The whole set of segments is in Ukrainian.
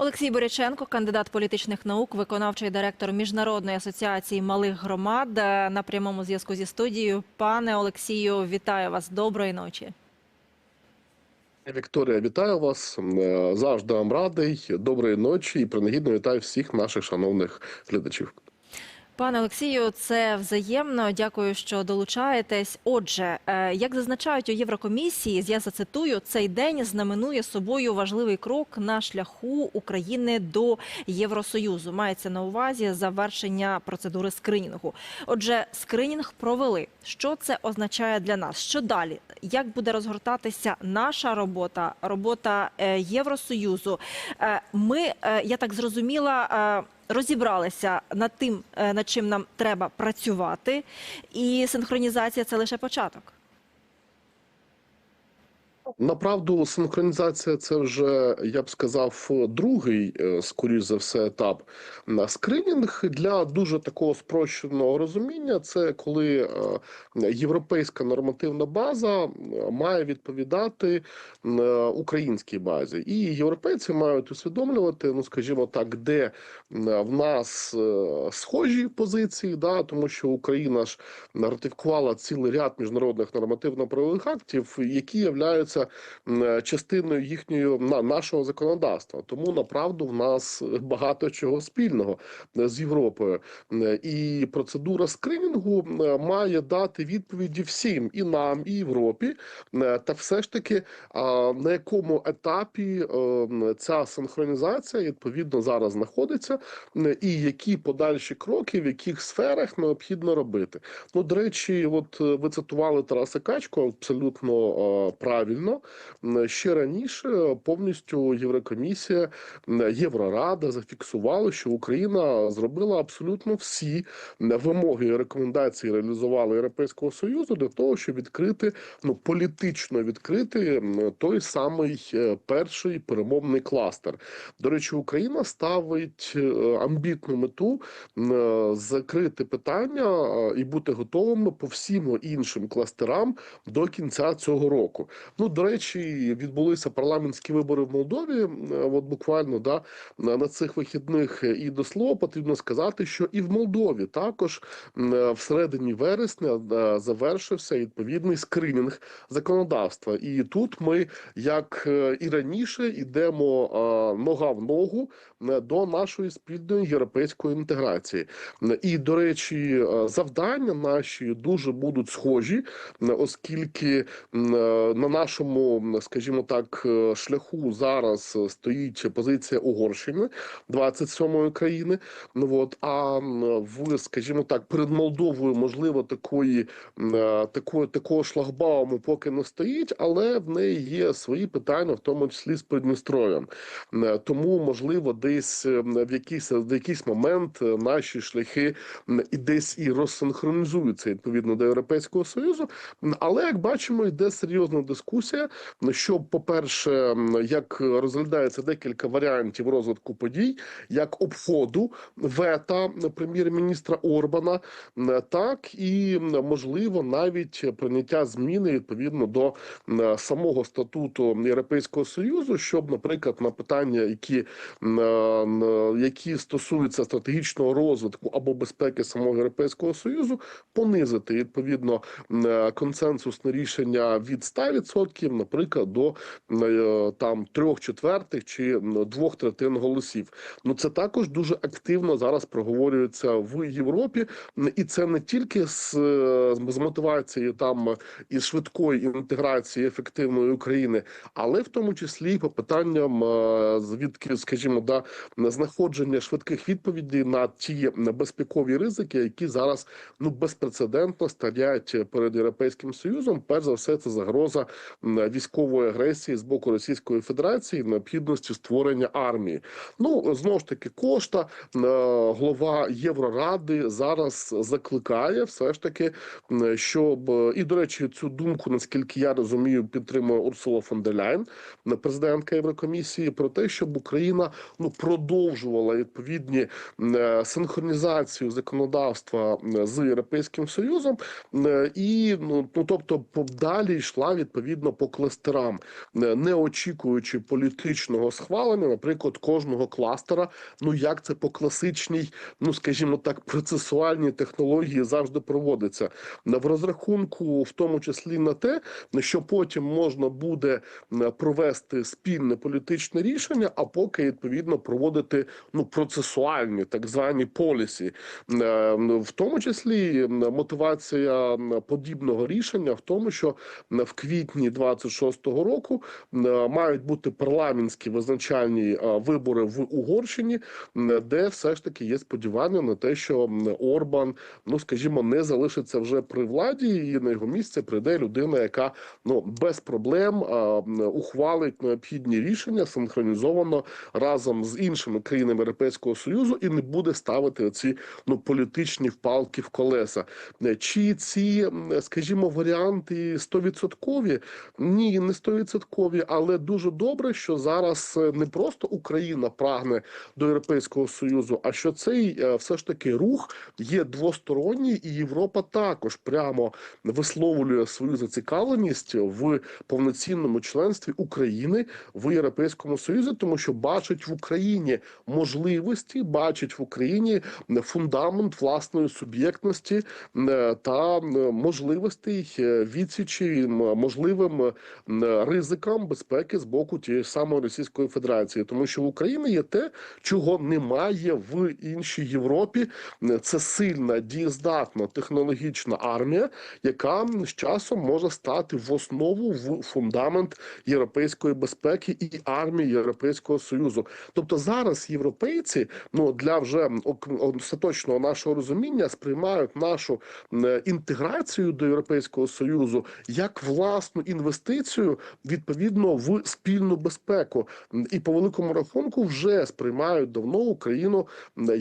Олексій Боряченко, кандидат політичних наук, виконавчий директор Міжнародної асоціації малих громад е, на прямому зв'язку зі студією. Пане Олексію, вітаю вас. Доброї ночі. Вікторія, вітаю вас. Е, Завжди вам радий. Доброї ночі і принагідно вітаю всіх наших шановних глядачів. Пане Олексію, це взаємно. Дякую, що долучаєтесь. Отже, е, як зазначають у Єврокомісії, я зацитую, цей день знаменує собою важливий крок на шляху України до Євросоюзу. Мається на увазі завершення процедури скринінгу. Отже, скринінг провели. Що це означає для нас? Що далі? Як буде розгортатися наша робота, робота е, Євросоюзу? Е, Ми, я так зрозуміла. Розібралися над тим, е, над чим нам треба працювати, і синхронізація це лише початок. Направду, синхронізація це вже я б сказав другий, е, скоріш за все, етап на скринінг для дуже такого спрощеного розуміння. Це коли е, європейська нормативна база е, має відповідати українській базі, і європейці мають усвідомлювати, ну скажімо так, де в нас схожі позиції, да, тому що Україна ж ратифікувала цілий ряд міжнародних нормативно-правових актів, які являються м, частиною їхньої на нашого законодавства. Тому направду в нас багато чого спільного е, з Європою, і процедура скринінгу має дати відповіді всім і нам, і Європі, Е, та все ж таки на якому етапі е, ця синхронізація відповідно зараз знаходиться, і які подальші кроки в яких сферах необхідно робити. Ну, до речі, от е, ви цитували Тараса Качко абсолютно е, правильно. М, Ще раніше повністю Єврокомісія, Єврорада зафіксували, що Україна зробила абсолютно всі вимоги і рекомендації реалізувала Європейського союзу для того, щоб відкрити ну політично відкрити той самий е, перший перемовний кластер. До речі, Україна ставить е, амбітну мету е, закрити питання і бути готовими по всім іншим кластерам до кінця цього року. Ну до речі, відбулися парламентські вибори в Молдові. От буквально да на цих вихідних і до слова потрібно сказати, що і в Молдові також м, е, всередині вересня е, завершився відповідний скринінг законодавства. І тут ми, як е, і раніше, йдемо е, нога в ногу до нашої спільної європейської інтеграції. І до речі, завдання наші дуже будуть схожі, оскільки на нашому, скажімо так, е, шляху зараз е, стоїть позиція Угорщини 27-ї країни. Ну от а в, скажімо так, перед Молдовою можливо такої е, такої такого шлагбауму поки не стоїть, але в неї є свої питання, в тому числі з Придністров'ям. Тому можливо, десь в якийсь в якийсь момент наші шляхи і десь і розсинхронізуються відповідно до Європейського союзу. Але як бачимо, йде серйозна дискусія. Що, по-перше, як розглядається декілька варіантів розвитку подій, як обходу вета прем'єр-міністра Орбана, так і можливо навіть прийняття зміни відповідно до самого статуту Європейського союзу, щоб, наприклад, на питання, які м, м, які стосуються стратегічного розвитку або безпеки самого Європейського союзу, понизити відповідно консенсусне рішення від 100%, наприклад, до е, там трьох четвертих чи двох третин голосів. Ну це також дуже активно зараз проговорюється в Європі, і це не тільки з, е, з мотивацією там із швидкої інтеграції ефективної України, але в тому числі і по питанням е, звідки, скажімо, да знаходження швидких відповідей на ті безпекові ризики, які зараз ну безпрецедентно стоять перед європейським союзом. Перш за все, це загроза військової агресії з боку Російської Федерації, необхідності створення армії. Ну знову ж таки, кошта е, голова Євроради зараз закликає все ж таки, щоб і до речі, цю думку, наскільки я розумію, підтримує Урсула фон дер Ляйн, президентка Єврокомісії, про те, щоб Україна ну продовжувала відповідні е, синхронізацію законодавства з Європейським Союзом, і ну, ну тобто, далі йшла відповідно по кластерам, не очікуючи політичного схвалення, наприклад, кожного кластера. Ну як це по класичній, ну скажімо так, процесуальній технології завжди проводиться в розрахунку, в тому числі на те, що потім можна буде е, провести спільне політичне рішення, а поки відповідно проводити ну процесуальні так звані полісі, Е, в тому числі мотивація подібного рішення в тому, що в квітні 26-го року мають бути парламентські визначальні е, вибори в Угорщині, де все ж таки є сподівання на те, що Орбан, ну скажімо, не залишиться вже при владі, і на його місце прийде людина, яка ну без проблем ухвалить необхідні рішення синхронізовано разом з іншими країнами Європейського союзу і не буде ставити оці ну політичні впалки в колеса. Е, Чи ці, скажімо, варіанти стовідсоткові? Ні, не стовідсоткові, але дуже добре, що зараз е, не просто Україна прагне до Європейського союзу, а що цей е, все ж таки рух є двосторонній, і Європа також прямо висловлює свою зацікавленість в повноцінному членстві України в Європейському Союзі, тому що бачить в Україні можливості, бачить в Україні фундамент власної суб'єктності е, та можливостей відсічі можливим е, ризикам безпеки з боку тієї самої Російської Федерації, тому що в Україні є те, чого немає в іншій Європі. Це сильна, дієздатна технологічна армія, яка з часом може стати в основу в фундамент європейської безпеки і армії Європейського союзу. Тобто зараз європейці ну для вже остаточного нашого розуміння сприймають нашу інтеграцію до Європейського союзу як власну інвестицію відповідно в спільну безпеку, і по великому рахунку вже сприймають давно Україну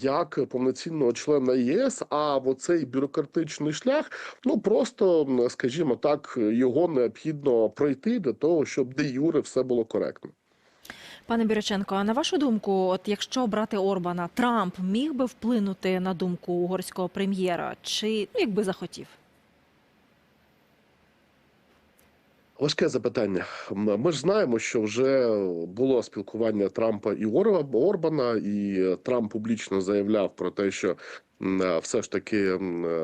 як повноцінного члена ЄС. А в оцей бюрократичний шлях, ну просто скажімо так, його необхідно пройти для того, щоб де юре все було коректно. Пане Біроченко, а на вашу думку, от якщо брати Орбана, Трамп міг би вплинути на думку угорського прем'єра, чи ну, якби захотів? Важке запитання. Ми ж знаємо, що вже було спілкування Трампа і Орба- Орбана, і Трамп публічно заявляв про те, що все ж таки е,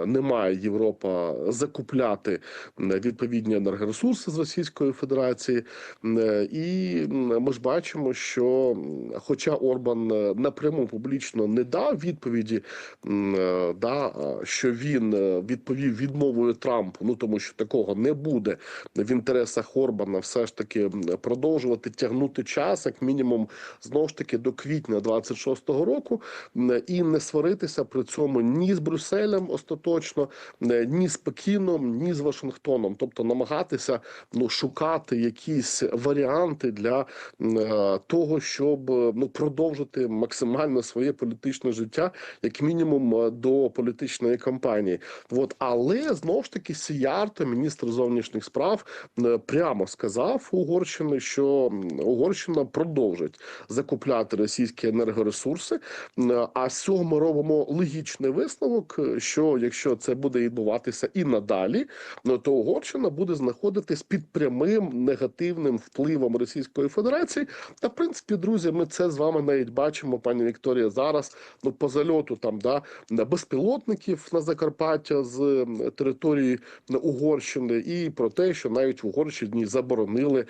не має Європа закупляти відповідні енергоресурси з Російської Федерації. Е, І ми ж бачимо, що хоча Орбан е, напряму публічно не дав відповіді, е, да, що він е, відповів відмовою Трампу, ну тому що такого не буде в інтересах Орбана все ж таки продовжувати тягнути час, як мінімум, знову ж таки до квітня 26-го року, і не сваритися при цьому ні з Брюсселем остаточно, е, ні з Пекіном, ні з Вашингтоном, тобто намагатися ну шукати якісь варіанти для е, того, щоб е, ну продовжити максимально своє політичне життя, як мінімум до політичної кампанії. От але знову ж таки Сіярто, міністр зовнішніх справ, прямо сказав Угорщини, що Угорщина продовжить закупляти російські енергоресурси. А з цього ми робимо логічний висновок, е, що якщо це буде відбуватися і надалі, ну то Угорщина буде знаходитись під прямим негативним впливом Російської Федерації. Та в принципі, друзі, ми це з вами навіть бачимо, пані Вікторія, зараз ну по зальоту там да безпілотників на Закарпаття з території Угорщини, і про те, що навіть в Угорщині заборонили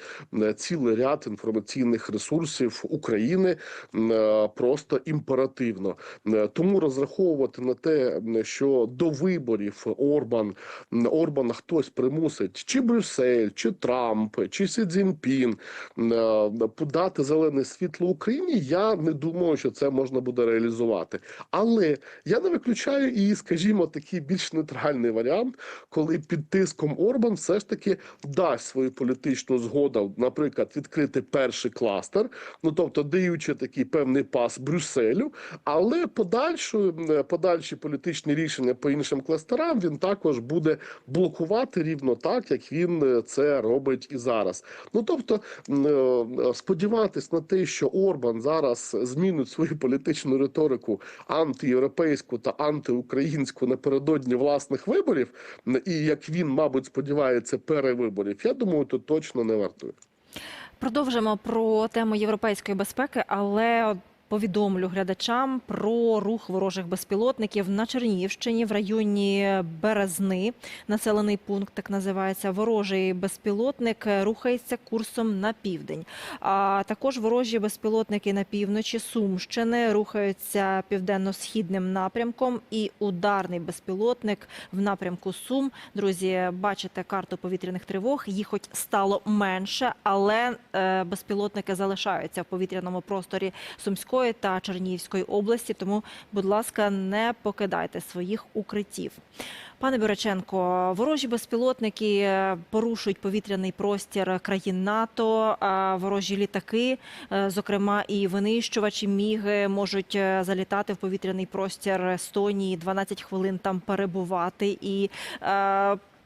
цілий ряд інформаційних ресурсів України е, просто імперативно. Е, Тому розраховувати на те, що до виборів Орбан Орбана хтось примусить, чи Брюссель, чи Трамп, чи Сі Цзіньпін е, подати зелене світло Україні. Я не думаю, що це можна буде реалізувати. Але я не виключаю і, скажімо, такий більш нейтральний варіант, коли під тиском Орбан все ж таки дасть свою політичну згоду, наприклад, відкрити перший кластер, ну тобто даючи такий певний пас Брюсселю, але подальшою подальшою подальші політичні рішення по іншим кластерам він також буде блокувати рівно так, як він е, це робить і зараз. Ну тобто е, сподіватись на те, що Орбан зараз змінить свою політичну риторику антиєвропейську та антиукраїнську напередодні власних виборів, і як він, мабуть, сподівається, перевиборів, я думаю, то точно не вартує. Продовжимо про тему європейської безпеки, але повідомлю глядачам про рух ворожих безпілотників на Чернігівщині в районі Березни. Населений пункт так називається. Ворожий безпілотник рухається курсом на південь. А також ворожі безпілотники на півночі Сумщини рухаються південно-східним напрямком. І ударний безпілотник в напрямку Сум. Друзі, бачите карту повітряних тривог. Їх хоч стало менше, але е, безпілотники залишаються в повітряному просторі Сумської та Чернігівської області. Тому, будь ласка, не покидайте своїх укриттів. Пане Бороченко, ворожі безпілотники е, порушують повітряний простір країн НАТО. а Ворожі літаки, е, зокрема і винищувачі міги, можуть е, залітати в повітряний простір Естонії, 12 хвилин там перебувати і.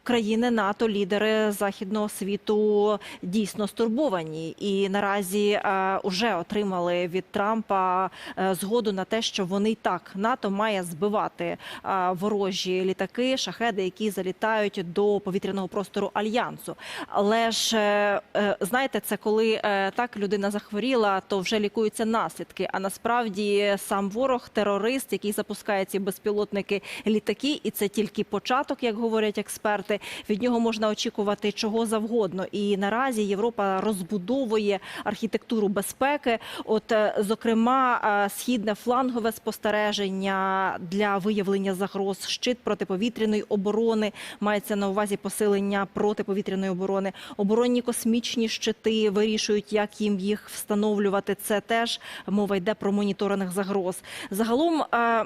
Е, Країни НАТО, лідери західного світу дійсно стурбовані, і наразі е, вже отримали від Трампа е, згоду на те, що вони й так НАТО має збивати е, ворожі літаки, шахеди, які залітають до повітряного простору альянсу. Але ж е, е, знаєте, це коли е, так людина захворіла, то вже лікуються наслідки. А насправді сам ворог, терорист, який запускає ці безпілотники літаки, і це тільки початок, як говорять експерти. Від нього можна очікувати чого завгодно. І наразі Європа розбудовує архітектуру безпеки. От, е, зокрема, е, східне флангове спостереження для виявлення загроз, щит протиповітряної оборони мається на увазі посилення протиповітряної оборони. Оборонні космічні щити вирішують, як їм їх встановлювати. Це теж мова йде про моніторинг загроз. Загалом, е,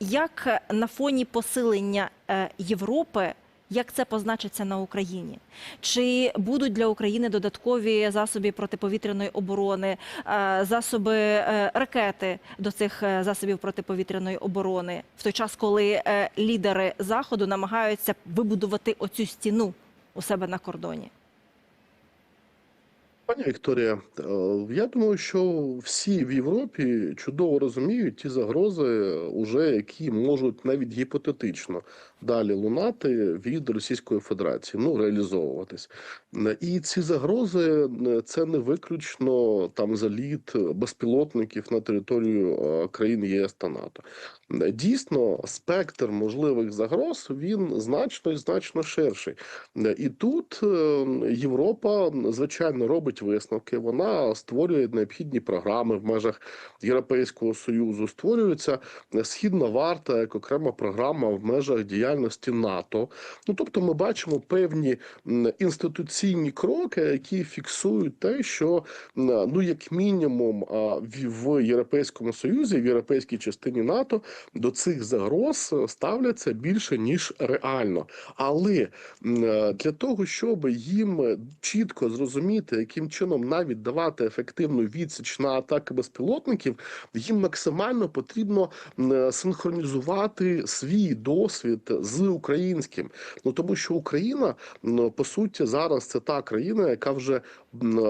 як на фоні посилення Європи. Як це позначиться на Україні? Чи будуть для України додаткові засоби протиповітряної оборони, е, засоби е, ракети до цих е, засобів протиповітряної оборони в той час, коли лідери заходу намагаються вибудувати оцю стіну у себе на кордоні? Пані Вікторія, е, я думаю, що всі в Європі чудово розуміють ті загрози, уже які можуть навіть гіпотетично далі лунати від Російської Федерації, ну реалізовуватись. Е, І ці загрози е, це не виключно там заліт безпілотників на територію е, країн ЄС та НАТО. Е, Дійсно, спектр можливих загроз він значно і значно ширший. Е, І тут е, Європа, звичайно, робить висновки. Вона створює необхідні програми в межах Європейського союзу. Створюється східна варта як окрема програма в межах діяльності НАТО. Ну тобто, ми бачимо певні інституційні кроки, які фіксують те, що ну як мінімум в- Європейському Союзі, в європейській частині НАТО до цих загроз ставляться більше ніж реально. Але для того, щоб їм чітко зрозуміти, яким чином навіть давати ефективну відсіч на атаки безпілотників, їм максимально потрібно е, синхронізувати свій досвід з українським. Ну тому що Україна по суті зараз це та країна, яка вже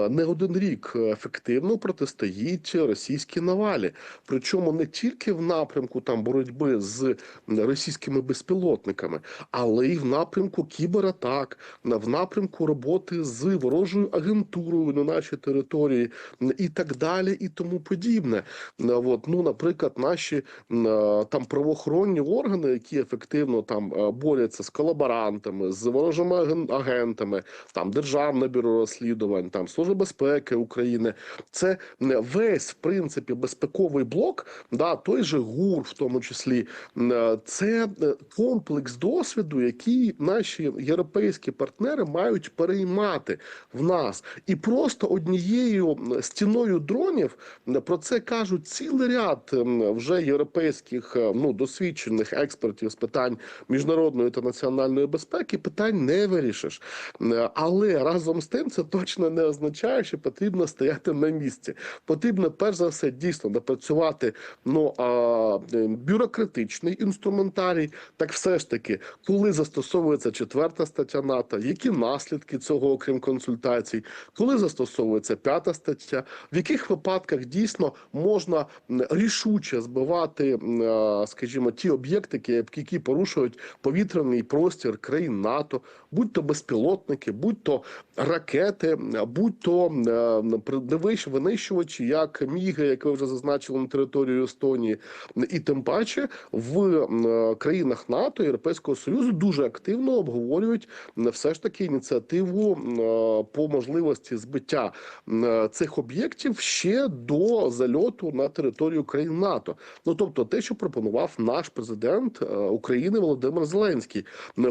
не один рік ефективно протистоїть російській навалі. Причому не тільки в напрямку там боротьби з російськими безпілотниками, але й в напрямку кібератак, в напрямку роботи з ворожою агентурою на нашій території і так далі, і тому подібне. От, ну, наприклад, наші там правоохоронні органи, які ефективно там е, борються з колаборантами, з ворожими аген- агентами, там Державне бюро розслідувань, там Служба безпеки України, це весь в принципі безпековий блок, да, той же ГУР, в тому числі, е, це е, комплекс досвіду, який наші європейські партнери мають переймати в нас, і просто однією стіною дронів про це кажуть цілий ряд вже європейських е, ну досвідчених експертів з питань міжнародної та національної безпеки. Питань не вирішиш, але разом з тим це точно не не означає, що потрібно стояти на місці. Потрібно перш за все дійсно напрацювати ну а е, бюрократичний інструментарій. Так все ж таки, коли застосовується четверта стаття НАТО, які наслідки цього, окрім консультацій, коли застосовується п'ята стаття, в яких випадках дійсно можна рішуче збивати, скажімо, ті об'єкти, які порушують повітряний простір країн НАТО, будь то безпілотники, будь то ракети, будь то е, винищувачі, як міги, як ви вже зазначили на територію Естонії, і тим паче в країнах НАТО Європейського союзу дуже активно обговорюють м, все ж таки ініціативу е, по можливості збиття е, цих об'єктів ще до зальоту на територію країн НАТО. Ну тобто, те, що пропонував наш президент е, України Володимир Зеленський,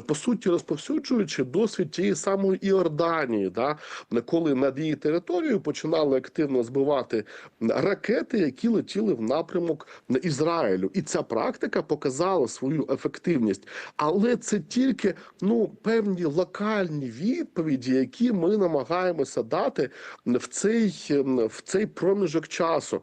по суті, розповсюджуючи досвід тієї самої Іорданії, да коли над її територією починали активно збивати ракети, які летіли в напрямок Ізраїлю, і ця практика показала свою ефективність. Але це тільки ну певні локальні відповіді, які ми намагаємося дати в цей в цей проміжок часу.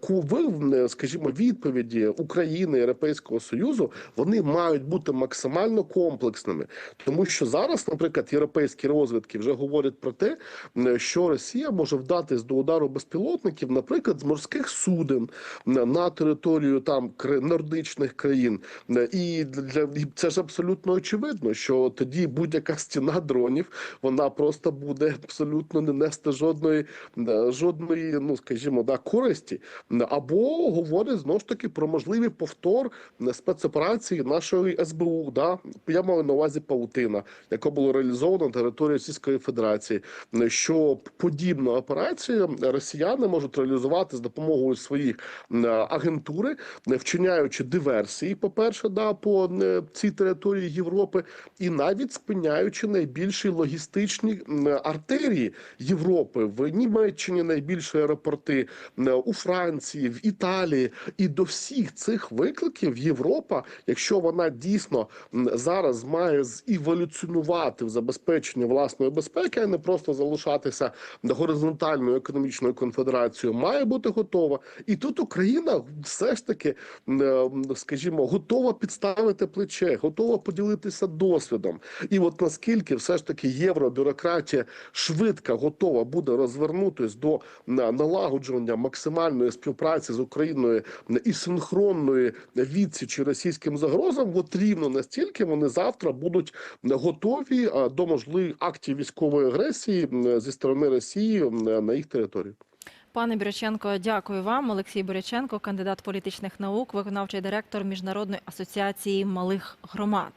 Коли, скажімо, відповіді України Європейського союзу вони мають бути максимально комплексними, тому що зараз, наприклад, європейські розвідки вже говорять про те, що Росія може вдатись до удару безпілотників, наприклад, з морських суден на- територію там нордичних країн. І для і це ж абсолютно очевидно, що тоді будь-яка стіна дронів вона просто буде абсолютно не нести жодної е, жодної, ну скажімо, да користі. Або говорять знову ж таки про можливий повтор спецоперації нашої СБУ. Да я маю на увазі паутина, яка була реалізована на території Російської Федерації. Що подібну операцію росіяни можуть реалізувати з допомогою своїх агентури, вчиняючи диверсії, по перше, да по цій території Європи, і навіть спиняючи найбільші логістичні артерії Європи. В Німеччині, найбільші аеропорти у Франції, в Італії, і до всіх цих викликів Європа, якщо вона дійсно зараз має зіволюціонувати в забезпеченні власної безпеки, а не просто залишатися горизонтальною економічною конфедерацією, має бути готова. І тут Україна все ж таки, е, скажімо, готова підставити плече, готова поділитися досвідом. І от наскільки все ж таки євробюрократія швидко готова буде розвернутись до на- налагодження максимальної співпраці з Україною і синхронної відсічі російським загрозам, от рівно настільки вони завтра будуть готові до можливих актів військової агресії м, зі сторони Росії на їх територію. Пане Біряченко, дякую вам. Олексій Біряченко, кандидат політичних наук, виконавчий директор Міжнародної асоціації малих громад.